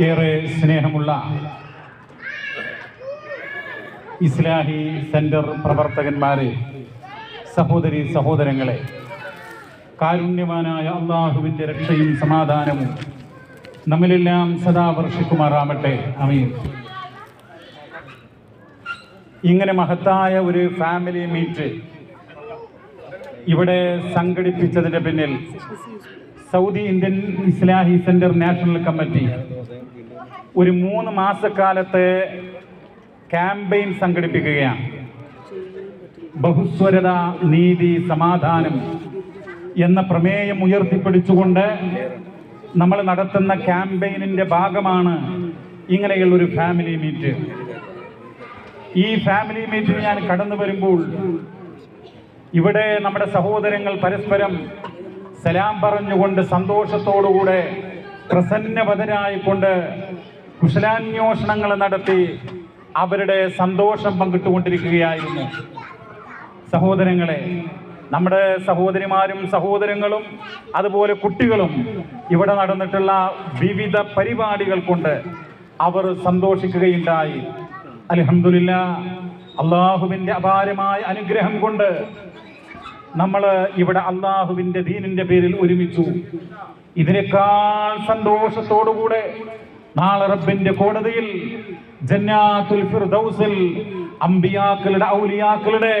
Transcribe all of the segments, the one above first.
ഏറെ സ്നേഹമുള്ള ഇസ്ലാഹി സെന്റർ പ്രവർത്തകന്മാരെ സഹോദരി സഹോദരങ്ങളെ കാരുണ്യവാനായ അള്ളാഹുവിന്റെ രക്ഷയും സമാധാനവും നമ്മിലെല്ലാം സദാ വർഷിക്കുമാറാമട്ടെ അമീൻ. ഇങ്ങനെ മഹത്തായ ഒരു ഫാമിലി മീറ്റ് ഇവിടെ സംഘടിപ്പിച്ചതിന്റെ പിന്നിൽ Saudi Indian Islahi centre national committee ഒരു മൂന്ന് മാസക്കാലത്തെ ക്യാമ്പയിൻ സംഘടിപ്പിക്കുകയാണ്. ബഹുസ്വരത നീതി സമാധാനം എന്ന പ്രമേയം ഉയർത്തിപ്പിടിച്ചുകൊണ്ട് നമ്മൾ നടത്തുന്ന ക്യാമ്പയിനിന്റെ ഭാഗമാണ് ഇങ്ങനെയുള്ള ഒരു ഫാമിലി മീറ്റ്. ഈ ഫാമിലി മീറ്റിൽ ഞാൻ കടന്നു വരുമ്പോൾ ഇവിടെ നമ്മുടെ സഹോദരങ്ങൾ പരസ്പരം സലാം പറഞ്ഞുകൊണ്ട് സന്തോഷത്തോടുകൂടെ പ്രസന്നവതരായിക്കൊണ്ട് കുശലാന്വേഷണങ്ങൾ നടത്തി അവരുടെ സന്തോഷം പങ്കിട്ടുകൊണ്ടിരിക്കുകയായിരുന്നു. സഹോദരങ്ങളെ നമ്മുടെ സഹോദരിമാരും സഹോദരങ്ങളും അതുപോലെ കുട്ടികളും ഇവിടെ നടന്നിട്ടുള്ള വിവിധ പരിപാടികൾ കൊണ്ട് അവർ സന്തോഷിക്കുകയുണ്ടായി. അലഹമില്ല അള്ളാഹുവിന്റെ അപാരമായ അനുഗ്രഹം കൊണ്ട് നമ്മൾ ഇവിടെ അള്ളാഹുവിന്റെ ദീനിന്റെ പേരിൽ ഒരുമിച്ചു. ഇതിനേക്കാൾ സന്തോഷത്തോടുകൂടെ നാളെ റബ്ബിന്റെ കോടതിയിൽ ജന്നാത്തുൽ ഫിർദൗസിൽ അമ്പിയാക്കളുടെ ഔലിയാക്കളുടെ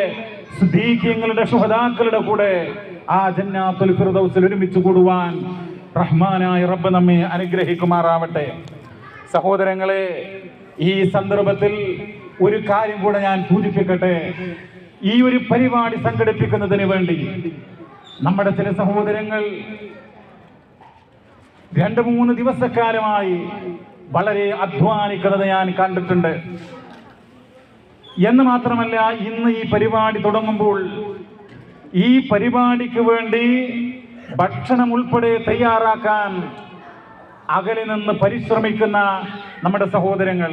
സുദീഖ്യങ്ങളുടെ ശുഹദാക്കളുടെ കൂടെ ആ ജന്നാത്തുൽ ഫിർദൗസിൽ ഒരുമിച്ച് കൂടുവാൻ റഹ്മാനായ റബ്ബ് നമ്മെ അനുഗ്രഹിക്കുമാറാവട്ടെ. സഹോദരങ്ങളെ ഈ സന്ദർഭത്തിൽ ഒരു കാര്യം കൂടെ ഞാൻ സൂചിപ്പിക്കട്ടെ. ഈ ഒരു പരിപാടി സംഘടിപ്പിക്കുന്നതിന് വേണ്ടി നമ്മുടെ ചില സഹോദരങ്ങൾ രണ്ട് മൂന്ന് ദിവസക്കാലമായി വളരെ അധ്വാനിക്കുന്നത് ഞാൻ കണ്ടിട്ടുണ്ട്. എന്ന് മാത്രമല്ല ഇന്ന് ഈ പരിപാടി തുടങ്ങുമ്പോൾ ഈ പരിപാടിക്ക് വേണ്ടി ഭക്ഷണം ഉൾപ്പെടെ തയ്യാറാക്കാൻ അകലെ നിന്ന് പരിശ്രമിക്കുന്ന നമ്മുടെ സഹോദരങ്ങൾ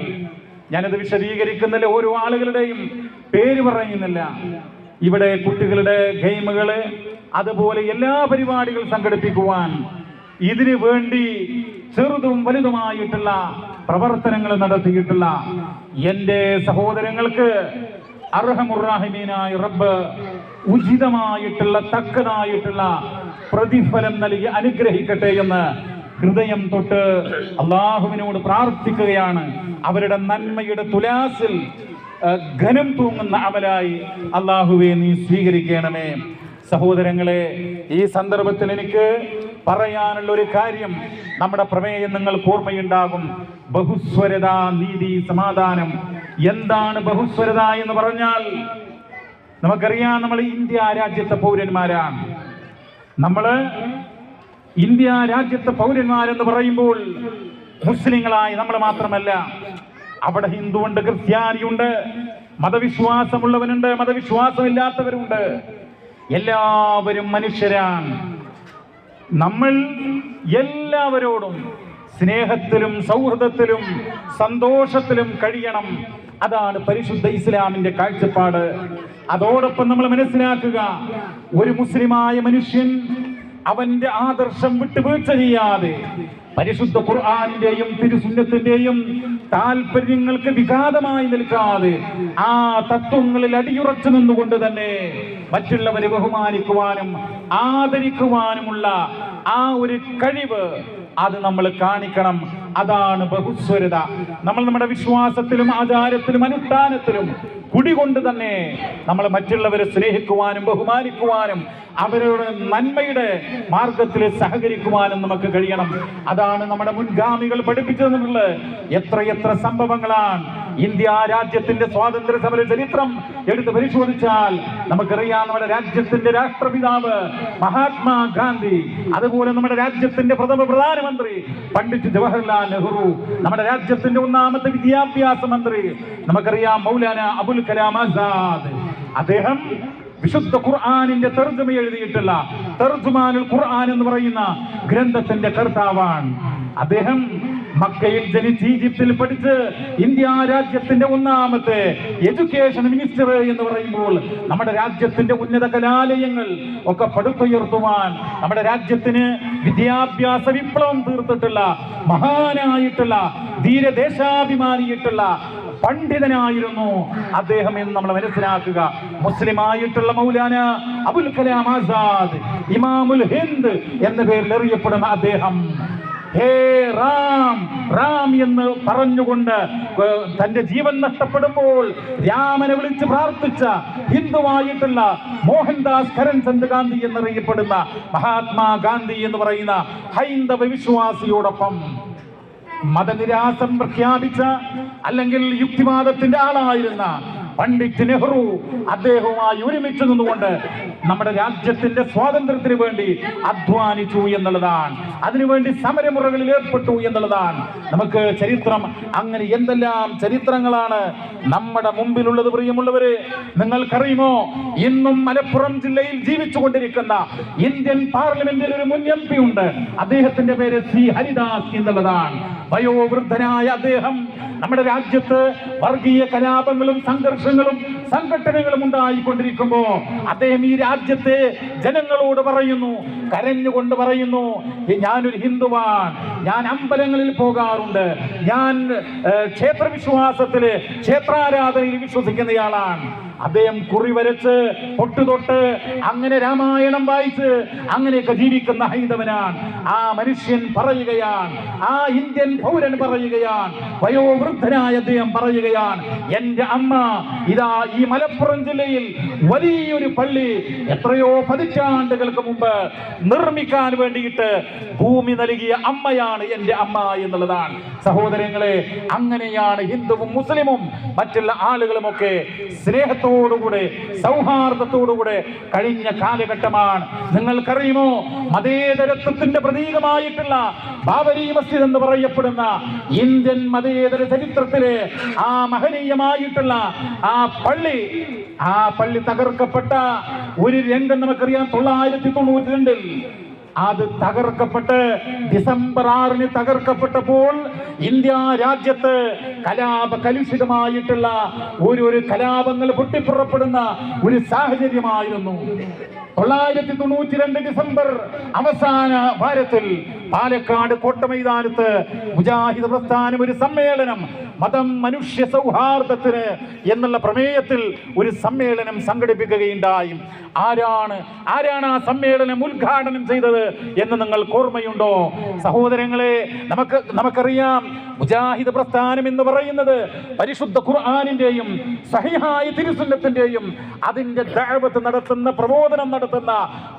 ഞാനത് വിശദീകരിക്കുന്നില്ല ഓരോ ആളുകളുടെയും പേര് പറയുന്നില്ല. ഇവിടെ കുട്ടികളുടെ ഗെയിമുകൾ അതുപോലെ എല്ലാ പരിപാടികൾ സംഘടിപ്പിക്കുവാൻ ഇതിനു വേണ്ടി ചെറുതും വലുതുമായിട്ടുള്ള പ്രവർത്തനങ്ങൾ നടത്തിയിട്ടുള്ള എന്റെ സഹോദരങ്ങൾക്ക് അർഹമുറാഹിമീനായ റബ്ബ് ഉചിതമായിട്ടുള്ള തക്കതായിട്ടുള്ള പ്രതിഫലം നൽകി അനുഗ്രഹിക്കട്ടെ എന്ന് ഹൃദയം തൊട്ട് അള്ളാഹുവിനോട് പ്രാർത്ഥിക്കുകയാണ്. അവരുടെ നന്മയുടെ തുലാസിൽ ഘനം തൂങ്ങുന്ന അവലായി അള്ളാഹുവെ നീ സ്വീകരിക്കണമേ. സഹോദരങ്ങളെ ഈ സന്ദർഭത്തിൽ എനിക്ക് പറയാനുള്ള ഒരു കാര്യം നമ്മുടെ പ്രമേയം നിങ്ങൾക്ക് ഓർമ്മയുണ്ടാകും. ബഹുസ്വരത നീതി സമാധാനം. എന്താണ് ബഹുസ്വരത എന്ന് പറഞ്ഞാൽ നമുക്കറിയാം നമ്മൾ ഇന്ത്യ രാജ്യത്തെ പൗരന്മാരാണ്. നമ്മൾ ഇന്ത്യ രാജ്യത്തെ പൗരന്മാരെന്ന് പറയുമ്പോൾ മുസ്ലിങ്ങളായി നമ്മൾ മാത്രമല്ല അവിടെ ഹിന്ദുവുണ്ട് ക്രിസ്ത്യാനിയുണ്ട് മതവിശ്വാസമുള്ളവനുണ്ട് മതവിശ്വാസമില്ലാത്തവരുണ്ട്. എല്ലാവരും മനുഷ്യരാണ്. നമ്മൾ എല്ലാവരോടും സ്നേഹത്തിലും സൗഹൃദത്തിലും സന്തോഷത്തിലും കഴിയണം. അതാണ് പരിശുദ്ധ ഇസ്ലാമിന്റെ കാഴ്ചപ്പാട്. അതോടൊപ്പം നമ്മൾ മനസ്സിലാക്കുക ഒരു മുസ്ലിമായ മനുഷ്യൻ അവന്റെ ആദർശം വിട്ടുവീഴ്ച ചെയ്യാതെ പരിശുദ്ധ ഖുർആാനിന്റെയും തിരുസുന്നത്തിന്റെയും താല്പര്യങ്ങൾക്ക് വിഘാതമായി നിൽക്കാതെ ആ തത്വങ്ങളിൽ അടിയുറച്ചു നിന്നുകൊണ്ട് തന്നെ മറ്റുള്ളവരെ ബഹുമാനിക്കുവാനും ആദരിക്കുവാനുമുള്ള ആ ഒരു കഴിവ് അത് നമ്മൾ കാണിക്കണം. അതാണ് ബഹുസ്വരത. നമ്മൾ നമ്മുടെ വിശ്വാസത്തിലും ആചാരത്തിലും അനുഷ്ഠാനത്തിലും കുടികൊണ്ട് തന്നെ നമ്മൾ മറ്റുള്ളവരെ സ്നേഹിക്കുവാനും ബഹുമാനിക്കുവാനും അവരുടെ നന്മയുടെ മാർഗത്തിൽ സഹകരിക്കുവാനും നമുക്ക് കഴിയണം. അതാണ് നമ്മുടെ മുൻഗാമികൾ പഠിപ്പിച്ചു പഠിപ്പിച്ചതെന്നുള്ളത് എത്രയെത്ര സംഭവങ്ങളാണ് ഇന്ത്യ രാജ്യത്തിന്റെ സ്വാതന്ത്ര്യ സമര ചരിത്രം എടുത്ത് പരിശോധിച്ചാൽ നമുക്കറിയാം നമ്മുടെ രാജ്യത്തിന്റെ രാഷ്ട്രപിതാവ് മഹാത്മാ ഗാന്ധി അതുപോലെ നമ്മുടെ രാജ്യത്തിന്റെ പ്രഥമ പ്രധാനമന്ത്രി പണ്ഡിറ്റ് ജവഹർലാൽ നെഹ്റു നമ്മുടെ രാജ്യത്തിന്റെ ഒന്നാമത്തെ വിദ്യാഭ്യാസ മന്ത്രി നമുക്കറിയാം മൗലാന അബുൽ കലാം ആസാദ്. അദ്ദേഹം വിശുദ്ധ ഖുർആാനിന്റെ തെർജുമ എഴുതിയിട്ടുള്ള തെർജുമാനുൽ ഖുർആൻ എന്ന് പറയുന്ന ഗ്രന്ഥത്തിന്റെ കർത്താവാണ്. അദ്ദേഹം മക്കയിൽ ജനിച്ച് ഈജിപ്തിൽ പഠിച്ച് ഇന്ത്യ രാജ്യത്തിന്റെ ഒന്നാമത്തെ എഡ്യൂക്കേഷൻ മിനിസ്റ്റർ എന്ന് പറയുമ്പോൾ നമ്മുടെ രാജ്യത്തിന്റെ ഉന്നത കലാലയങ്ങൾ ഒക്കെ പടുത്തുയർത്തുവാൻ നമ്മുടെ രാജ്യത്തിന് വിദ്യാഭ്യാസ വിപ്ലവം തീർത്തിട്ടുള്ള മഹാനായിട്ടുള്ള ധീരദേശാഭിമാനിയിട്ടുള്ള പണ്ഡിതനായിരുന്നു അദ്ദേഹം എന്ന് നമ്മൾ മനസ്സിലാക്കുക. മുസ്ലിം ആയിട്ടുള്ള മൗലാന അബുൽ കലാം ആസാദ് ഇമാമുൽ ഹിന്ദ് എന്ന പേരിൽ അറിയപ്പെടുന്ന അദ്ദേഹം. ഹേ റാം റാം എന്ന് പറഞ്ഞുകൊണ്ട് തന്റെ ജീവൻ നഷ്ടപ്പെടുമ്പോൾ രാമനെ വിളിച്ച് പ്രാർത്ഥിച്ച ഹിന്ദുവായിട്ടുള്ള മോഹൻദാസ് കരൺചന്ദ് ഗാന്ധി എന്നറിയപ്പെടുന്ന മഹാത്മാ ഗാന്ധി എന്ന് പറയുന്ന ഹൈന്ദവ വിശ്വാസിയോടൊപ്പം മതനിരാസം പ്രഖ്യാപിച്ച അല്ലെങ്കിൽ യുക്തിവാദത്തിന്റെ ആളായിരുന്ന പണ്ഡിറ്റ് നെഹ്റു അദ്ദേഹവുമായി ഒരുമിച്ച് നിന്നുകൊണ്ട് നമ്മുടെ രാജ്യത്തിന്റെ സ്വാതന്ത്ര്യത്തിന് വേണ്ടി അധ്വാനിച്ചു എന്നുള്ളതാണ്. അതിനുവേണ്ടി സമരമുറകളിൽ ഏർപ്പെട്ടു എന്നുള്ളതാണ്. നമുക്ക് ചരിത്രം അങ്ങനെ എന്തെല്ലാം ചരിത്രങ്ങളാണ് നമ്മുടെ മുമ്പിലുള്ളത് പ്രിയമുള്ളവരെ? നിങ്ങൾക്കറിയുമോ? ഇന്നും മലപ്പുറം ജില്ലയിൽ ജീവിച്ചു കൊണ്ടിരിക്കുന്ന ഇന്ത്യൻ പാർലമെന്റിൽ ഒരു മുൻ എം പി ഉണ്ട്. അദ്ദേഹത്തിന്റെ പേര് സി ഹരിദാസ് എന്നുള്ളതാണ്. വയോവൃദ്ധനായ അദ്ദേഹം നമ്മുടെ രാജ്യത്ത് വർഗീയ കലാപങ്ങളും സംഘർഷങ്ങളും സംഘടനകളും ഉണ്ടായിക്കൊണ്ടിരിക്കുമ്പോ അദ്ദേഹം ഈ രാജ്യത്തെ ജനങ്ങളോട് പറയുന്നു കരഞ്ഞുകൊണ്ട് പറയുന്നു ഞാനൊരു ഹിന്ദുവാൻ ഞാൻ അമ്പലങ്ങളിൽ പോകാറുണ്ട് ഞാൻ ഏഹ്, ക്ഷേത്രവിശ്വാസത്തിൽ ക്ഷേത്രാരാധനയിൽ വിശ്വസിക്കുന്നയാളാണ്. അദ്ദേഹം കുറി വരച്ച് പൊട്ടുതൊട്ട് അങ്ങനെ രാമായണം വായിച്ച് അങ്ങനെയൊക്കെ ജീവിക്കുന്ന ഹൈന്ദവനാണ്. ആ മനുഷ്യൻ പറയുകയാണ് ആ ഇന്ത്യൻ പൗരൻ പറയുകയാണ് വയോവൃദ്ധനായ അദ്ദേഹം പറയുകയാണ് എന്റെ അമ്മ ഇതാ ഈ മലപ്പുറം ജില്ലയിൽ വലിയൊരു പള്ളി എത്രയോ പതിറ്റാണ്ടുകൾക്ക് മുമ്പ് നിർമ്മിക്കാൻ വേണ്ടിയിട്ട് ഭൂമി നൽകിയ അമ്മയാണ് എന്റെ അമ്മ എന്നുള്ളതാണ്. സഹോദരങ്ങളെ അങ്ങനെയാണ് ഹിന്ദുവും മുസ്ലിമും മറ്റുള്ള ആളുകളുമൊക്കെ സ്നേഹത്തോടുകൂടെ സൗഹാർദ്ദത്തോടുകൂടെ കഴിഞ്ഞ കാലഘട്ടമാണ്. നിങ്ങൾക്കറിയുമോ? മതേതരത്വത്തിന്റെ പ്രതീകമായിട്ടുള്ള ബാബരി മസ്ജിദ് എന്ന് പറയപ്പെടുന്ന ഇന്ത്യൻ മതേതര ചരിത്രത്തിലെ ആ മഹനീയമായിട്ടുള്ള ആ പള്ളി ആ പള്ളി തകർക്കപ്പെട്ട ഒരു രംഗം നമുക്കറിയാം തൊള്ളായിരത്തി തൊണ്ണൂറ്റി രണ്ടിൽ അത് തകർക്കപ്പെട്ട് ഡിസംബർ ആറിന് തകർക്കപ്പെട്ടപ്പോൾ ഇന്ത്യ രാജ്യത്ത് കലാപ കലുഷിതമായിട്ടുള്ള ഒരു ഒരു കലാപങ്ങൾ പൊട്ടിപ്പുറപ്പെടുന്ന ഒരു സാഹചര്യമായിരുന്നു. തൊള്ളായിരത്തി തൊണ്ണൂറ്റി രണ്ട് ഡിസംബർ അവസാന വാരത്തിൽ പാലക്കാട് കോട്ടമൈതാനത്ത് മുജാഹിദ് പ്രസ്ഥാനം ഒരു സമ്മേളനം മതം മനുഷ്യ സൗഹാർദ്ദത്തിന് എന്നുള്ള പ്രമേയത്തിൽ ഒരു സമ്മേളനം സംഘടിപ്പിക്കുകയുണ്ടായി. ആരാണ് ആരാണ് ആ സമ്മേളനം ഉദ്ഘാടനം ചെയ്തത് എന്ന് നിങ്ങൾ ഓർമ്മയുണ്ടോ? സഹോദരങ്ങളെ നമുക്ക് നമുക്കറിയാം മുജാഹിദ് പ്രസ്ഥാനം എന്ന് പറയുന്നത് പരിശുദ്ധ ഖുർആാനിന്റെയും സഹിഹായ തിരുസുന്നത്തിന്റെയും അതിന്റെ ദഅവത്ത് നടത്തുന്ന പ്രബോധനം നടത്തുന്ന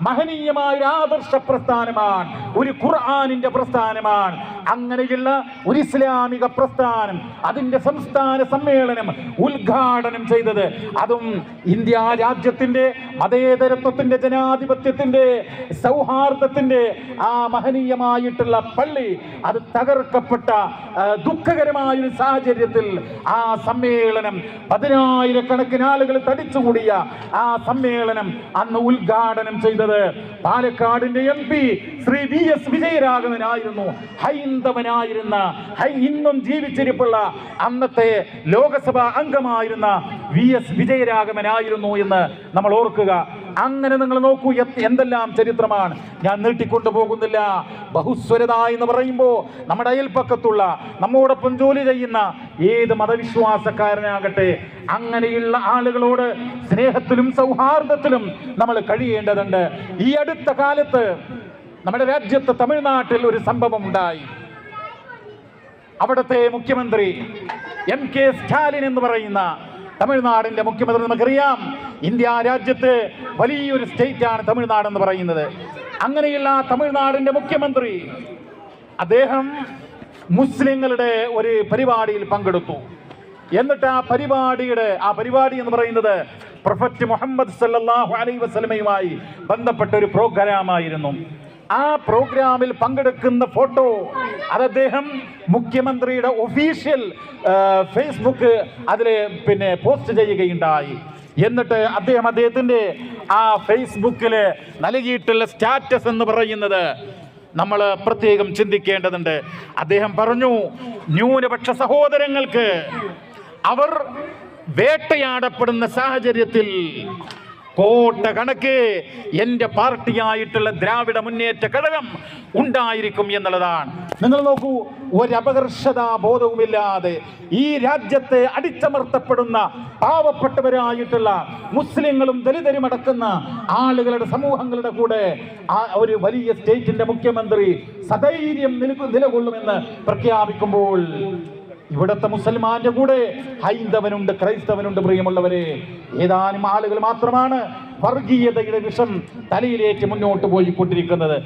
മഹനീയമായ ഒരു ആദർശ പ്രസ്ഥാനമാണ്. ഒരു ഖുർആാനിന്റെ പ്രസ്ഥാനമാണ്. അങ്ങനെയുള്ള ഒരു ഇസ്ലാമിക പ്രസ്ഥാനം അതിന്റെ സംസ്ഥാന സമ്മേളനം ഉദ്ഘാടനം ചെയ്തത്. അതും ഇന്ത്യ രാജ്യത്തിന്റെ മതേതരത്വത്തിന്റെ ജനാധിപത്യത്തിന്റെ സൗഹാർദ്ദത്തിന്റെ ആ മഹനീയമായിട്ടുള്ള പള്ളി അത് തകർക്കപ്പെട്ട ആ, ദുഃഖകരമായ ഒരു സാഹചര്യത്തിൽ ആ സമ്മേളനം പതിനായിരക്കണക്കിന് ആളുകൾ തടിച്ചുകൂടിയ ആ സമ്മേളനം അന്ന് ഉദ്ഘാടനം ചെയ്തത്. പാലക്കാടിന്റെ M P Shri V S വിജയരാഘവനായിരുന്നു ഹൈന്ദവനായിരുന്ന ഇന്നും ജീവിച്ചിരിപ്പുള്ള അന്നത്തെ ലോകസഭാ അംഗമായിരുന്ന വി എസ് വിജയരാഘവനായിരുന്നു എന്ന് നമ്മൾ ഓർക്കുക. അങ്ങനെ നിങ്ങൾ നോക്കൂ എന്തെല്ലാം ചരിത്രമാണ്. ഞാൻ നീട്ടിക്കൊണ്ടു പോകുന്നില്ല. ബഹുസ്വരത എന്ന് പറയുമ്പോൾ നമ്മുടെ അയൽപ്പക്കത്തുള്ള നമ്മോടൊപ്പം ജോലി ചെയ്യുന്ന ഏത് മതവിശ്വാസക്കാരനാകട്ടെ അങ്ങനെയുള്ള ആളുകളോട് സ്നേഹത്തിലും സൗഹാർദ്ദത്തിലും നമ്മൾ കഴിയേണ്ടതുണ്ട്. ഈ അടുത്ത കാലത്ത് നമ്മുടെ രാജ്യത്ത് തമിഴ്നാട്ടിൽ ഒരു സംഭവം ഉണ്ടായി. അവിടുത്തെ മുഖ്യമന്ത്രി എം കെ സ്റ്റാലിൻ എന്ന് പറയുന്ന തമിഴ്നാടിന്റെ മുഖ്യമന്ത്രി നമുക്കറിയാം. ഇന്ത്യ രാജ്യത്ത് വലിയൊരു സ്റ്റേറ്റ് ആണ് തമിഴ്നാട് എന്ന് പറയുന്നത്. അങ്ങനെയുള്ള തമിഴ്നാടിന്റെ മുഖ്യമന്ത്രി അദ്ദേഹം മുസ്ലിങ്ങളുടെ ഒരു പരിപാടിയിൽ പങ്കെടുത്തു. എന്നിട്ട് ആ പരിപാടിയുടെ ആ പരിപാടി എന്ന് പറയുന്നത് പ്രൊഫറ്റ് മുഹമ്മദ് സല്ലാഹു അലൈ വസ്ലമയുമായി ബന്ധപ്പെട്ട ഒരു പ്രോഗ്രാമായിരുന്നു. ആ പ്രോഗ്രാമിൽ പങ്കെടുക്കുന്ന ഫോട്ടോ അത് അദ്ദേഹം മുഖ്യമന്ത്രിയുടെ ഒഫീഷ്യൽ ഫേസ്ബുക്ക് അതിൽ പിന്നെ പോസ്റ്റ് ചെയ്യുകയുണ്ടായി. എന്നിട്ട് അദ്ദേഹം അദ്ദേഹത്തിന്റെ ആ ഫേസ്ബുക്കിൽ നൽകിയിട്ടുള്ള സ്റ്റാറ്റസ് എന്ന് പറയുന്നത് നമ്മൾ പ്രത്യേകം ചിന്തിക്കേണ്ടതുണ്ട്. അദ്ദേഹം പറഞ്ഞു ന്യൂനപക്ഷ സഹോദരങ്ങൾക്ക് അവർ വേട്ടയാടപ്പെടുന്ന സാഹചര്യത്തിൽ കോട്ട കണക്ക്. എന്റെ പാർട്ടിയായിട്ടുള്ള ദ്രാവിഡ മുന്നേറ്റ ഘടകം ഉണ്ടായിരിക്കും എന്നുള്ളതാണ്. നിങ്ങൾ നോക്കൂ ഒരപകർഷതാ ബോധവുമില്ലാതെ ഈ രാജ്യത്തെ അടിച്ചമർത്തപ്പെടുന്ന പാവപ്പെട്ടവരായിട്ടുള്ള മുസ്ലിങ്ങളും ദലിതരും അടക്കുന്ന ആളുകളുടെ സമൂഹങ്ങളുടെ കൂടെ ആ ഒരു വലിയ സ്റ്റേറ്റിന്റെ മുഖ്യമന്ത്രി സധൈര്യം നിലകൊ- നിലകൊള്ളുമെന്ന് പ്രഖ്യാപിക്കുമ്പോൾ ഇവിടുത്തെ മുസൽമാന്റെ കൂടെ ഹൈന്ദവനുണ്ട് ക്രൈസ്തവനുണ്ട് പ്രിയമുള്ളവരെ. ഏതാനും ആളുകൾ മാത്രമാണ് വർഗീയതയുടെ വിഷം തലയിലേക്ക് മുന്നോട്ട് പോയിക്കൊണ്ടിരിക്കുന്നത്.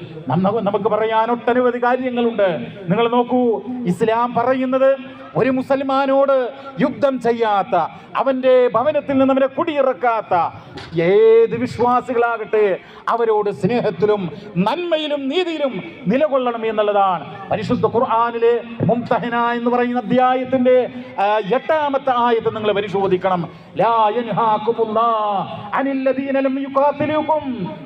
നമുക്ക് പറയാൻ ഒട്ടനവധി കാര്യങ്ങളുണ്ട്. നിങ്ങൾ നോക്കൂ ഇസ്ലാം പറയുന്നത് ഒരു മുസൽമാനോട് യുദ്ധം ചെയ്യാത്ത അവന്റെ ഭവനത്തിൽ നിന്ന് അവനെ കുടിയിറക്കാത്ത ഏത് വിശ്വാസികളാകട്ടെ അവരോട് സ്നേഹത്തിലും നന്മയിലും നീതിയിലും നിലകൊള്ളണം എന്നുള്ളതാണ്. പരിശുദ്ധ ഖുർആാനിലെ മുംതഹന എന്ന് പറയുന്ന അധ്യായത്തിന്റെ എട്ടാമത്തെ ആയത്ത് നിങ്ങൾ പരിശോധിക്കണം. ലാ യൻഹാകുമുല്ലാ അനില്ലദീന ലം യുഖാതിലുകും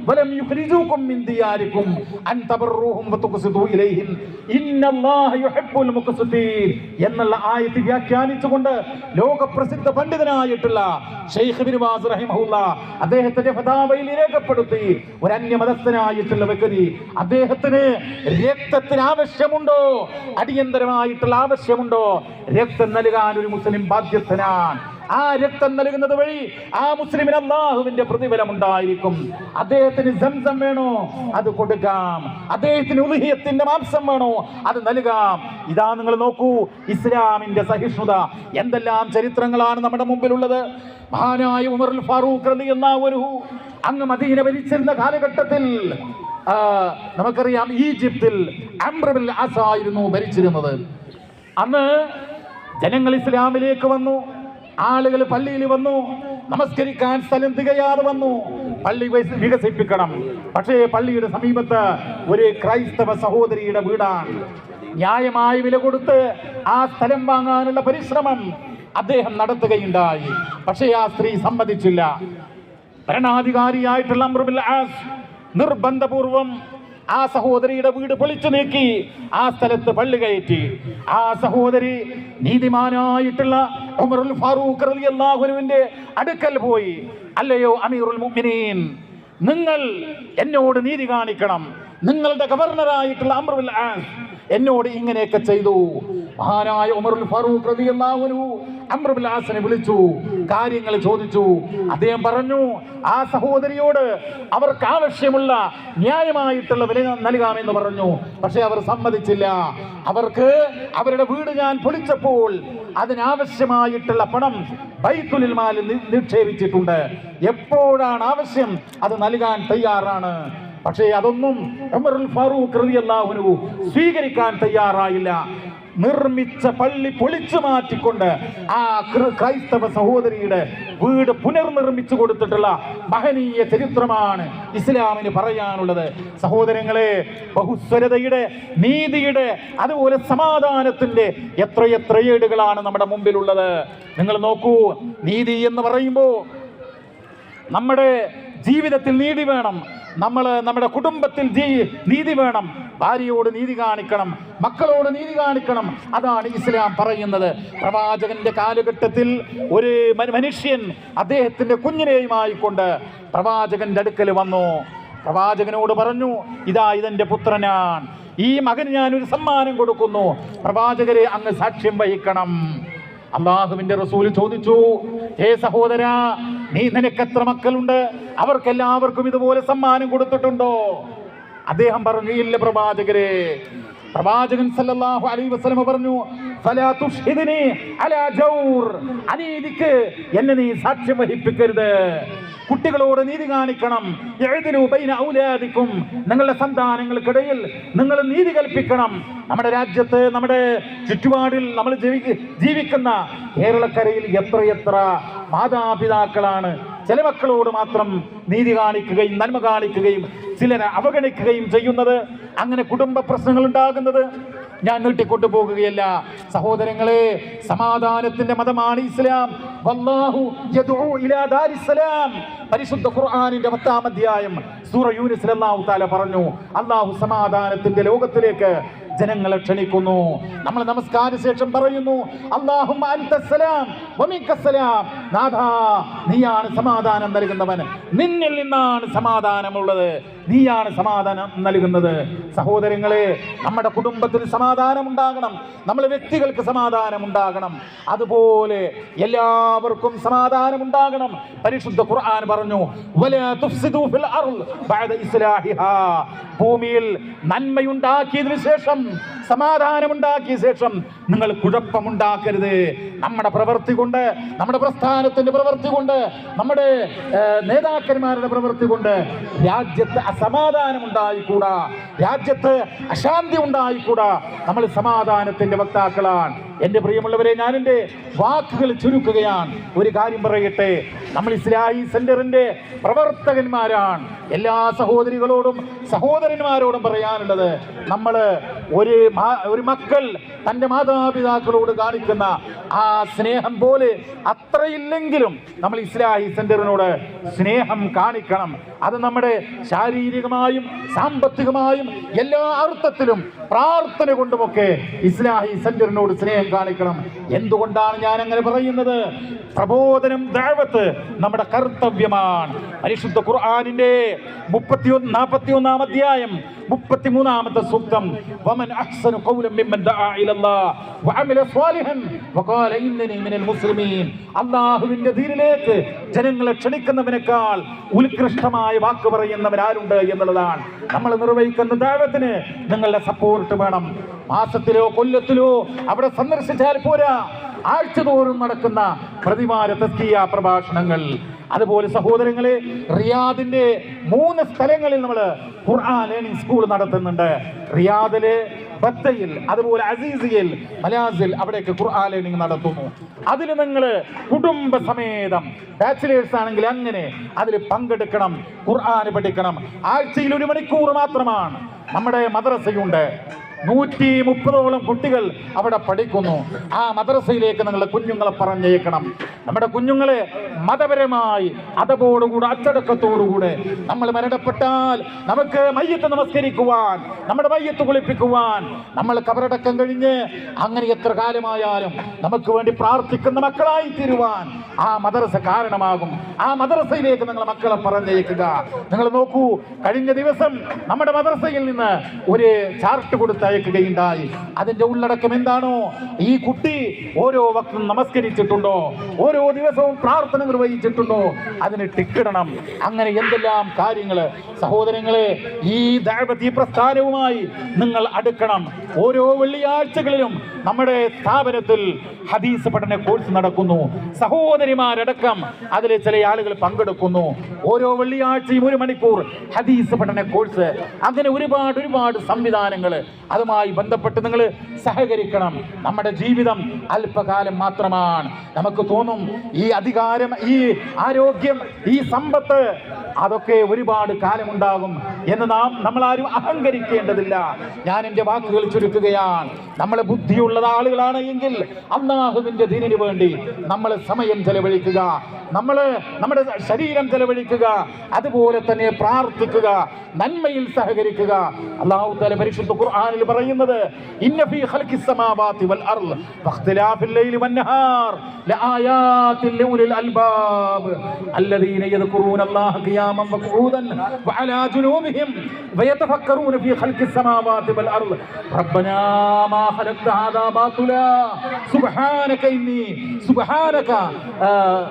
വലം യുഖ്രിജൂകും മിൻ ദിയാരികും അൻ തബറൂഹും വതുഖ്സിതു ഇലൈഹിം ഇന്നല്ലാഹ യുഹിബ്ബുൽ മുഖ്സിതീൻ എന്നുള്ള ആയത്ത് വ്യാഖ്യാനിച്ചുകൊണ്ട് ലോകപ്രസിദ്ധ പണ്ഡിതനായിട്ടുള്ള ഷെയ്ഖ് ബിൻ ബാസ് റഹിമഹുല്ല അദ്ദേഹത്തിന്റെ ഫതാവയിൽ രേഖപ്പെടുത്തി ഒരു അന്യമതസ്ഥനായിട്ടുള്ള വ്യക്തി അദ്ദേഹത്തിന് രക്തത്തിന് ആവശ്യമുണ്ടോ? അടിയന്തരമായിട്ടുള്ള ആവശ്യമുണ്ടോ? രക്തം നൽകാൻ ഒരു മുസ്ലിം ബാധ്യസ്ഥനാണ്. ആ രക്തം നൽകുന്നത് വഴി ആ മുസ്ലിമിന് അള്ളാഹുവിന്റെ പ്രതിഫലം ഉണ്ടായിരിക്കും അദ്ദേഹത്തിന് സംസം വേണോ? അത് കൊടുക്കാം. അദ്ദേഹത്തിന് ഉലിഹിയത്തിന്റെ മാംസം വേണോ? അത് നൽകാം. ഇതാ നിങ്ങൾ നോക്കൂ ഇസ്ലാമിന്റെ സഹിഷ്ണുത. എന്തെല്ലാം ചരിത്രങ്ങളാണ് നമ്മുടെ മുമ്പിലുള്ളത്? മഹാനായ ഉമർ ഫാറൂഖ് എന്ന ഒരു അങ്ങ് മദീന ഭരിച്ചിരുന്ന കാലഘട്ടത്തിൽ നമുക്കറിയാം ഈജിപ്തിൽ അംബ്രബിൽ ആസായിരുന്നു ഭരിച്ചിരുന്നത്. അന്ന് ജനങ്ങൾ ഇസ്ലാമിലേക്ക് വന്നു. ആളുകൾ പള്ളിയിൽ വന്നു നമസ്കരിക്കാൻ സ്ഥലം തികയാതെ വന്നു. പള്ളി വികസ- വികസിപ്പിക്കണം. പക്ഷേ പള്ളിയുടെ സമീപത്ത് ഒരു ക്രൈസ്തവ സഹോദരിയുടെ വീടാണ്. ന്യായമായ വില കൊടുത്ത് ആ സ്ഥലം വാങ്ങാനുള്ള പരിശ്രമം അദ്ദേഹം നടത്തുകയുണ്ടായി. പക്ഷേ ആ സ്ത്രീ സമ്മതിച്ചില്ല. ഭരണാധികാരിയായിട്ടുള്ള നിർബന്ധപൂർവം ആ സഹോദരിയുടെ വീട് പൊളിച്ചു നീക്കി ആ സ്ഥലത്ത് പള്ളി കയറ്റി. ആ സഹോദരി നീതിമാനായിട്ടുള്ള ഉമറുൽ ഫാറൂഖ് റളിയല്ലാഹുവിന്റെ അടുക്കൽ പോയി. അല്ലയോ അമീറുൽ മുഅ്മിനീൻ നിങ്ങൾ എന്നോട് നീതി കാണിക്കണം. നിങ്ങളുടെ ഗവർണറായിട്ടുള്ള അമ്രുൽ ആസ് എന്നോട് ഇങ്ങനെയൊക്കെ ചെയ്തു. മഹാനായ ഉമറുൽ ഫാറൂഖ് റളിയല്ലാഹു ആസിനെ വിളിച്ചു കാര്യങ്ങൾ ചോദിച്ചു. അദ്ദേഹം പറഞ്ഞു ആ സഹോദരിയോട് അവർക്ക് ആവശ്യമുള്ള ന്യായമായിട്ടുള്ള വില നൽകാമെന്ന് പറഞ്ഞു. പക്ഷെ അവർ സമ്മതിച്ചില്ല. അവർക്ക് അവരുടെ വീട് ഞാൻ പൊളിച്ചപ്പോൾ അതിനാവശ്യമായിട്ടുള്ള പണം ബൈത്തുലിൽ മാലിൽ നിക്ഷേപിച്ചിട്ടുണ്ട്. എപ്പോഴാണ് ആവശ്യം? അത് നൽകാൻ തയ്യാറാണ്. പക്ഷേ അതൊന്നും ഉമറുൽ ഫാറൂഖ് റളിയല്ലാഹു സ്വീകരിക്കാൻ തയ്യാറായില്ല. നിർമ്മിച്ച പള്ളി പൊളിച്ചു മാറ്റിക്കൊണ്ട് ആ ക്രൈസ്തവ സഹോദരിയുടെ വീട് പുനർനിർമ്മിച്ചു കൊടുത്തിട്ടുള്ള മഹനീയ ചരിത്രമാണ് ഇസ്ലാമിന് പറയാനുള്ളത്. സഹോദരങ്ങളെ ബഹുസ്വരതയുടെ നീതിയുടെ അതുപോലെ സമാധാനത്തിന്റെ എത്രയെത്ര ഏടുകളാണ് നമ്മുടെ മുമ്പിലുള്ളത്. നിങ്ങൾ നോക്കൂ നീതി എന്ന് പറയുമ്പോൾ നമ്മുടെ ജീവിതത്തിൽ നീതി വേണം. നമ്മൾ നമ്മുടെ കുടുംബത്തിൽ നീതി വേണം. ഭാര്യയോട് നീതി കാണിക്കണം. മക്കളോട് നീതി കാണിക്കണം. അതാണ് ഇസ്ലാം പറയുന്നത്. പ്രവാചകന്റെ കാലഘട്ടത്തിൽ ഒരു മനുഷ്യൻ അദ്ദേഹത്തിന്റെ കുഞ്ഞിനെയുമായിക്കൊണ്ട് പ്രവാചകന്റെ അടുക്കൽ വന്നു. പ്രവാചകനോട് പറഞ്ഞു ഇതാ ഇതെന്റെ പുത്രനാണ്. ഈ മകന് ഒരു സമ്മാനം കൊടുക്കുന്നു. പ്രവാചകരെ അങ്ങ് സാക്ഷ്യം വഹിക്കണം. അള്ളാഹുവിന്റെ റസൂൽ ചോദിച്ചു ഹേ സഹോദര നീ നിനക്ക് എത്ര മക്കളുണ്ട്? അവർക്കെല്ലാവർക്കും ഇതുപോലെ സമ്മാനം കൊടുത്തിട്ടുണ്ടോ? അദ്ദേഹം പറഞ്ഞു ഇല്ല പ്രവാചകരെ. പ്രവാചകൻ സല്ലല്ലാഹു അലൈഹി വസല്ലമ പറഞ്ഞു ഫലാ തുഷ്ഹിദിനി അലാ ജൗർ. അനീദിക്ക് എന്നെ നീ സാക്ഷ്യം വഹിപ്പിക്കരുത്. കുട്ടികളോട് നീതി കാണിക്കണം. ഔലാദിക്കും. നിങ്ങളുടെ സന്താനങ്ങൾക്കിടയിൽ നിങ്ങൾ നീതി കൽപ്പിക്കണം. നമ്മുടെ രാജ്യത്ത് നമ്മുടെ ചുറ്റുപാടിൽ നമ്മൾ ജീവി- ജീവിക്കുന്ന കേരളക്കരയിൽ എത്രയെത്ര മാതാപിതാക്കളാണ്. ചില മക്കളോട് മാത്രം നീതി കാണിക്കുകയും നന്മ കാണിക്കുകയും ചിലരെ അവഗണിക്കുകയും ചെയ്യുന്നത്. അങ്ങനെ കുടുംബ പ്രശ്നങ്ങൾ ഉണ്ടാകുന്നത്. ഞാൻ നീട്ടിക്കൊണ്ടു പോകുകയല്ല. സഹോദരങ്ങളെ സമാധാനത്തിന്റെ മതമാണ് ഇസ്ലാം. പരിശുദ്ധ ഖുർആനിന്റെ പത്താം അധ്യായം സൂറ യൂനിസ് അല്ലാഹു തആല പറഞ്ഞു. അല്ലാഹു സമാധാനത്തിന്റെ ലോകത്തിലേക്ക് ജനങ്ങളെ ക്ഷണിക്കുന്നു. നമ്മൾ നമസ്കാര ശേഷം പറയുന്നു വമിൻകസ്സലാം നാഥാ നീയാണ് സമാധാനം നൽകുന്നവൻ. നിന്നിൽ നിന്നാണ് സമാധാനമുള്ളത്. നീയാണ് സമാധാനം നൽകുന്നത്. സഹോദരങ്ങളെ നമ്മുടെ കുടുംബത്തിൽ സമാധാനം ഉണ്ടാകണം നമ്മൾ വ്യക്തികൾക്ക് സമാധാനം ഉണ്ടാകണം അതുപോലെ എല്ലാവർക്കും സമാധാനം ഉണ്ടാകണം പരിശുദ്ധ ഖുർആൻ പറഞ്ഞു ഭൂമിയിൽ നന്മയുണ്ടാക്കിയതിനു ശേഷം സമാധാനമുണ്ടാക്കിയ ശേഷം നിങ്ങൾ കുഴപ്പമുണ്ടാക്കരുത്. നമ്മുടെ പ്രവൃത്തി കൊണ്ട് നമ്മുടെ പ്രസ്ഥാനത്തിന്റെ പ്രവൃത്തി കൊണ്ട് നമ്മുടെ നേതാക്കന്മാരുടെ പ്രവൃത്തി കൊണ്ട് രാജ്യത്ത് അസമാധാനം ഉണ്ടായിക്കൂടാ രാജ്യത്ത് അശാന്തി ഉണ്ടായിക്കൂടാ നമ്മൾ സമാധാനത്തിന്റെ വക്താക്കളാണ്. എന്റെ പ്രിയമുള്ളവരെ ഞാൻ എന്റെ വാക്കുകൾ ചുരുക്കുകയാണ്. ഒരു കാര്യം പറയട്ടെ. നമ്മൾ ഇസ്ലാഹി സെന്ററിന്റെ പ്രവർത്തകന്മാരാണ്. എല്ലാ സഹോദരികളോടും സഹോദരന്മാരോടും പറയാനുള്ളത് നമ്മൾ ഒരു ഒരു മക്കൾ തന്റെ മാതാപിതാക്കളോട് കാണിക്കുന്ന ആ സ്നേഹം പോലെ അത്രയില്ലെങ്കിലും നമ്മൾ ഇസ്ലാഹി സെന്ററിനോട് സ്നേഹം കാണിക്കണം. അത് നമ്മുടെ ശാരീരികമായും സാമ്പത്തികമായും എല്ലാ അർത്ഥത്തിലും പ്രാർത്ഥന കൊണ്ടുമൊക്കെ ഇസ്ലാഹി സെന്ററിനോട് സ്നേഹം കാണിക്കണം. എന്തുകൊണ്ടാണ് ഞാൻ അങ്ങനെ പറയുന്നത്? പ്രബോധനം ദാവത്ത് നമ്മുടെ കർത്തവ്യമാണ്. പരിശുദ്ധ ഖുർആാനിന്റെ മുപ്പത്തി നാൽപ്പത്തി ഒന്നാം അധ്യായം മുപ്പത്തിമൂന്നാമത്തെ സൂക്തം. വമൻ അഹ്സനു ഖൗലൻ മിമ്മൻ ദആ മിനൽ മുസ്ലിമീൻ. ദീനിലേക്ക് ജനങ്ങളെ ക്ഷണിക്കുന്നവനേക്കാൾ ഉത്കൃഷ്ടമായ വാക്ക് പറയുന്നവൻ ആരുണ്ട് എന്നുള്ളതാണ്. നമ്മൾ നിർവഹിക്കുന്ന ദാവത്തിന് നിങ്ങളുടെ സപ്പോർട്ട് വേണം. മാസത്തിലോ കൊല്ലത്തിലോ അവിടെ സന്ദർശിച്ചാൽ പോരാ. ആഴ്ചതോറും നടക്കുന്ന പ്രതിവാര തസ്കിയ പ്രഭാഷണങ്ങൾ. അതുപോലെ സഹോദരങ്ങളെ റിയാദിന്റെ മൂന്ന് സ്ഥലങ്ങളിൽ നമ്മൾ ഖുർആൻ ലേണിംഗ് സ്കൂൾ നടത്തുന്നുണ്ട്. റിയാദിലെ ബത്തയിൽ അതുപോലെ അസീസിയിൽ മലാസിൽ അവിടെയൊക്കെ ഖുർആൻ ലേണിംഗ് നടത്തുന്നു. അതിൽ നിങ്ങൾ കുടുംബ സമേതം ബാച്ചിലേഴ്സ് ആണെങ്കിൽ അങ്ങനെ അതിൽ പങ്കെടുക്കണം ഖുർആൻ പഠിക്കണം. ആഴ്ചയിൽ ഒരു മണിക്കൂർ മാത്രമാണ്. നമ്മുടെ മദ്രസയുണ്ട്. നൂറ്റി മുപ്പതോളം കുട്ടികൾ അവിടെ പഠിക്കുന്നു. ആ മദ്രസയിലേക്ക് നിങ്ങൾ കുഞ്ഞുങ്ങളെ പറഞ്ഞേക്കണം നമ്മുടെ കുഞ്ഞുങ്ങളെ മതപരമായി അതപോടുകൂടെ അച്ചടക്കത്തോടുകൂടെ നമ്മൾ മരണപ്പെട്ടാൽ നമുക്ക് മയ്യത്ത് നമസ്കരിക്കുവാൻ നമ്മുടെ മയ്യത്ത് കുളിപ്പിക്കുവാൻ നമ്മൾ കബറടക്കം കഴിഞ്ഞ് അങ്ങനെ എത്ര കാലമായാലും നമുക്ക് വേണ്ടി പ്രാർത്ഥിക്കുന്ന മക്കളായി തീരുവാൻ ആ മദ്രസ കാരണമാകും. ആ മദ്രസയിലേക്ക് നിങ്ങൾ മക്കളെ പറഞ്ഞേക്കുക നിങ്ങൾ നോക്കൂ കഴിഞ്ഞ ദിവസം നമ്മുടെ മദ്രസയിൽ നിന്ന് ഒരു ചാർട്ട് കൊടുത്തയക്കുകയുണ്ടായി അതിന്റെ ഉള്ളടക്കം എന്താണോ? ഈ കുട്ടി ഓരോ വക്തും നമസ്കരിച്ചിട്ടുണ്ടോ? ഓരോ ദിവസവും പ്രാർത്ഥന നിർവഹിച്ചിട്ടുണ്ടോ? അതിന് ടിക്കിടണം. അങ്ങനെ എന്തെല്ലാം കാര്യങ്ങൾ സഹോദരങ്ങളെ ഈ ദൈവത്തി പ്രസ്ഥാനവുമായി നിങ്ങൾ അടുക്കണം. ഓരോ വെള്ളിയാഴ്ചകളിലും നമ്മുടെ സ്ഥാപനത്തിൽ ഹദീസ് പഠന കോഴ്സ് നടക്കുന്നു. സഹോദരിമാരടക്കം അതിൽ ചില ആളുകൾ പങ്കെടുക്കുന്നു. ഓരോ വെള്ളിയാഴ്ചയും ഒരു മണിക്കൂർ ഹദീസ് പഠന കോഴ്സ്. അങ്ങനെ ഒരുപാട് ഒരുപാട് സംവിധാനങ്ങൾ അതുമായി ബന്ധപ്പെട്ട് നിങ്ങൾ സഹകരിക്കണം. നമ്മുടെ ജീവിതം അല്പകാലം മാത്രമാണ്. നമുക്ക് തോന്നും ഈ അധികാരം ഈ ആരോഗ്യം ഈ സമ്പത്ത് അതൊക്കെ ഒരുപാട് കാലമുണ്ടാകും എന്ന് നാം നമ്മൾ ആരും അഹങ്കരിക്കേണ്ടതില്ല. ഞാൻ എന്റെ വാക്കുകൾ ചുരുക്കുകയാണ്. നമ്മൾ ബുദ്ധിയുള്ള ആളുകളാണ് എങ്കിൽ അള്ളാഹുവിന്റെ ദിനിന് വേണ്ടി നമ്മൾ സമയം ചെലവഴിക്കുക. നമ്മൾ നമ്മുടെ ശരീരം ചെലവഴിക്കുക. അതുപോലെ തന്നെ പ്രാർത്ഥിക്കുക. നന്മയിൽ സഹകരിക്കുക. അള്ളാഹു തല പരിശുദ്ധ ഖുർആനിൽ പറയുന്നത് ഇന്ന ഫീ ഖൽഖിസ് സമാവാതി വൽ അർള് വഖ്തിലാഫിൽ ലൈലി വന്നഹാർ ലആയാതിൻ ലിഉലിൽ അൽബാബ് الذين يذكرون الله قياما وقعودا وعلى جنوبهم ويتفكرون في خلق السماوات والارض ربنا ما خلقت هذا باطلا سبحانك اني سبحانك آه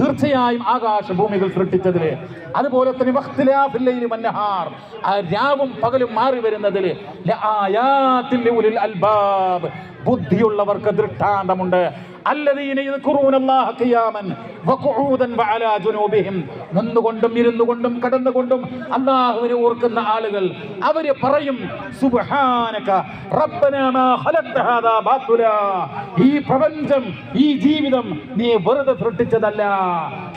തീർച്ചയായും ആകാശ ഭൂമികൾ സൃഷ്ടിച്ചതിൽ. അതുപോലെ തന്നെ രാവും പകലും മാറി അൽബാബ്. ബുദ്ധിയുള്ളവർക്ക് ദൃഷ്ടാന്തമുണ്ട്. അല്ലദീന യദ്കുറൂനല്ലാഹ ഖിയാമൻ വഖുഊദൻ വഅലാ ജുനൂബിഹിം. നിന്നുകൊണ്ടും ഇരുന്നുകൊണ്ടും കടന്നുകൊണ്ടും അല്ലാഹുവിനെ ഓർക്കുന്ന ആളുകൾ അവരെ പറയും സുബ്ഹാനക റബ്ബനാ മാ ഖലഖ്ത ഹാദാ ബാതുലാ ഈ പ്രപഞ്ചം ഈ ജീവിതം നീ വെറുതെ സൃഷ്ടിച്ചതല്ല.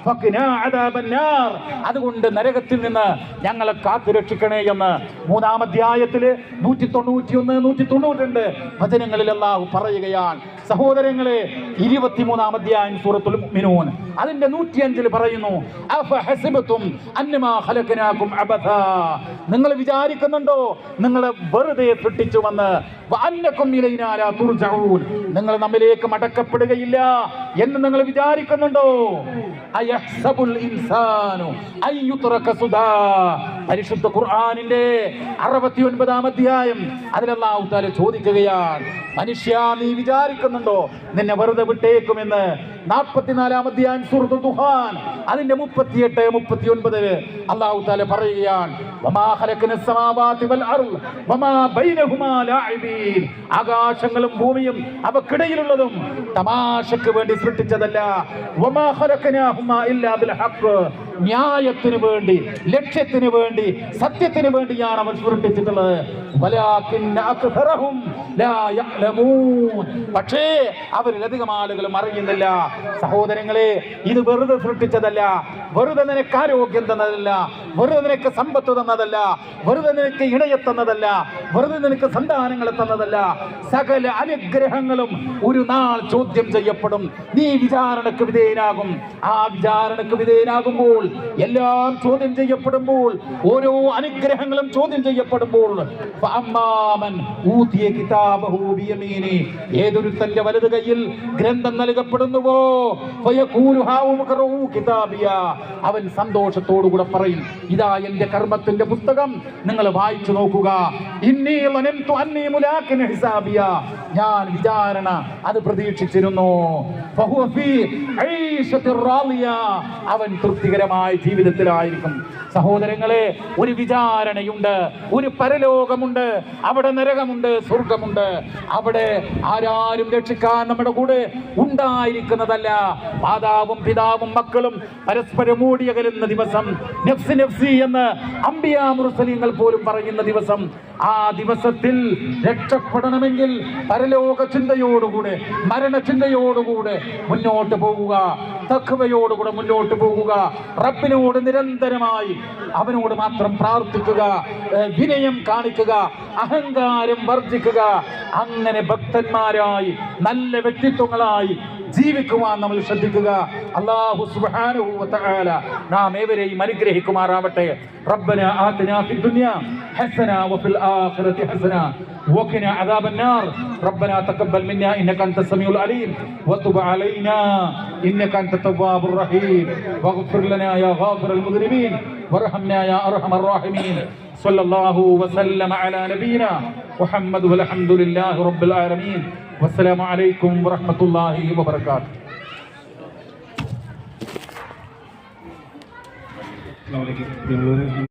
ഫഖിനാ അദാബന്നാർ അതുകൊണ്ട് നരകത്തിൽ നിന്ന് ഞങ്ങളെ കാത്തു രക്ഷിക്കണേ എന്ന് മൂന്നാം അധ്യായത്തിൽ നൂറ്റി തൊണ്ണൂറ്റി ഒന്ന് നൂറ്റി തൊണ്ണൂറ്റി രണ്ട് വചനങ്ങളിൽ അല്ലാഹു പറയുകയാണ്. സഹോദരങ്ങളെ ഇരുപത്തിമൂന്നാം അധ്യായം സൂറത്തുൽ മുഅ്മിനൂൻ. അതിന്റെ നൂറ്റിയഞ്ചിൽ പറയുന്നു നിങ്ങൾ വിചാരിക്കുന്നുണ്ടോ? നിങ്ങളെ വെറുതെ ലാ തുർജഊൻ. നിങ്ങൾ നമ്മിലേക്ക് മടക്കപ്പെടുകയില്ല എന്ന് നിങ്ങൾ വിചാരിക്കുന്നുണ്ടോ? പരിശുദ്ധ ഇൻസാനു അറുപത്തി ഖുർആനിന്റെ അറുപത്തിയൊൻപതാം അധ്യായം അതിലല്ലാഹു ചോദിക്കുകയാണ് മനുഷ്യ നീ വിചാരിക്കുന്നുണ്ടോ നിന്നെ വെറുതെ വിട്ടേക്കുമെന്ന്. നാൽപ്പത്തിനാലാം അധ്യായം സുഹൃത്തു ദുഹാൻ അതിന്റെ മുപ്പത്തിയെട്ട് മുപ്പത്തി ഒൻപതിൽ അള്ളാഹു താല പറയുകയാണ് ആകാശങ്ങളും ഭൂമിയും അവക്കിടയിലുള്ളതും തമാശക്ക് വേണ്ടി സൃഷ്ടിച്ചതല്ല. ന്യായത്തിന് വേണ്ടി ലക്ഷ്യത്തിന് വേണ്ടി സത്യത്തിന് വേണ്ടിയാണ് അവൻ യഅലമൂൻ. പക്ഷേ അവരിലധികം ആളുകളും അറിയുന്നില്ല. സഹോദരങ്ങളെ ഇത് വെറുതെ സൃഷ്ടിച്ചതല്ല. വെറുതെ നിനക്ക് ആരോഗ്യം തന്നതല്ല. വെറുതെ നിനക്ക് സമ്പത്ത് തന്നതല്ല. വെറുതെ നിനക്ക് ഇണയെ തന്നതല്ല. വെറുതെ നിനക്ക് സന്താനങ്ങളെ തന്നതല്ല. സകല അനുഗ്രഹങ്ങളും ഒരു നാൾ ചോദ്യം ചെയ്യപ്പെടും. നീ വിചാരണക്ക് വിധേയനാകും. ആ വിചാരണക്ക് വിധേയനാകുമ്പോൾ എല്ലാം ചോദ്യം ചെയ്യപ്പെടുമ്പോൾ ഓരോ അനുഗ്രഹങ്ങളും ചോദ്യം ചെയ്യപ്പെടുമ്പോൾ ഊതിയ ഏതൊരു വലത് കയ്യിൽ ഗ്രന്ഥം നൽകപ്പെടുന്നുവോ? അവൻ സന്തോഷത്തോടുകൂടെ പറയും ഇതാ എന്റെ കർമ്മത്തിന്റെ പുസ്തകം നിങ്ങൾ വായിച്ചു നോക്കുക. ഞാൻ വിചാരണ അത് പ്രതീക്ഷിച്ചിരുന്നു. അവൻ തൃപ്തികരമായ ജീവിതത്തിലായിരിക്കും. സഹോദരങ്ങളെ ഒരു വിചാരണയുണ്ട് ഒരു പരലോകമുണ്ട് അവിടെ നരകമുണ്ട് സ്വർഗമുണ്ട്. അവിടെ ആരാരും രക്ഷിക്കാൻ നമ്മുടെ കൂടെ ഉണ്ടായിരിക്കുന്നതല്ല. മാതാവും പിതാവും മക്കളും പരസ്പരം ഓടിയകലുന്ന ദിവസം നഫ്സി നഫ്സി എന്ന് അമ്പിയാ മുർസലിങ്ങൾ പോലും പറയുന്ന ദിവസം ആ ദിവസത്തിൽ രക്ഷപ്പെടണമെങ്കിൽ പരലോക ചിന്തയോടുകൂടെ മരണചിന്തയോടുകൂടെ മുന്നോട്ട് പോകുക തക്കവയോടുകൂടെ മുന്നോട്ട് പോകുക റബ്ബിനോട് നിരന്തരമായി അവനോട് മാത്രം പ്രാർത്ഥിക്കുക ഏഹ് വിനയം കാണിക്കുക അഹങ്കാരം വർജിക്കുക അങ്ങനെ ഭക്തന്മാരായി നല്ല വ്യക്തിത്വങ്ങളായി ജീവിക്കുവാൻ നമ്മൾ ശ്രദ്ധിക്കുക അള്ളാഹു സുബ്ഹാനഹു വ തആല നാം ഏവരെയും അനുഗ്രഹിക്കുമാറാവട്ടെ റബ്ബന ആതിനാ ഫിദ് ദുനിയ ഹസന വഫിൽ ആഖിറതി ഹസന وقنا عذاب النار ربنا تقبل منا انك انت السميع العليم وتب علينا انك انت التواب الرحيم واغفر لنا يا غافر المذنبين وارحمنا يا أرحم الراحمين صلى الله وسلم على نبينا محمد والحمد لله رب العالمين والسلام عليكم ورحمة الله وبركاته السلام عليكم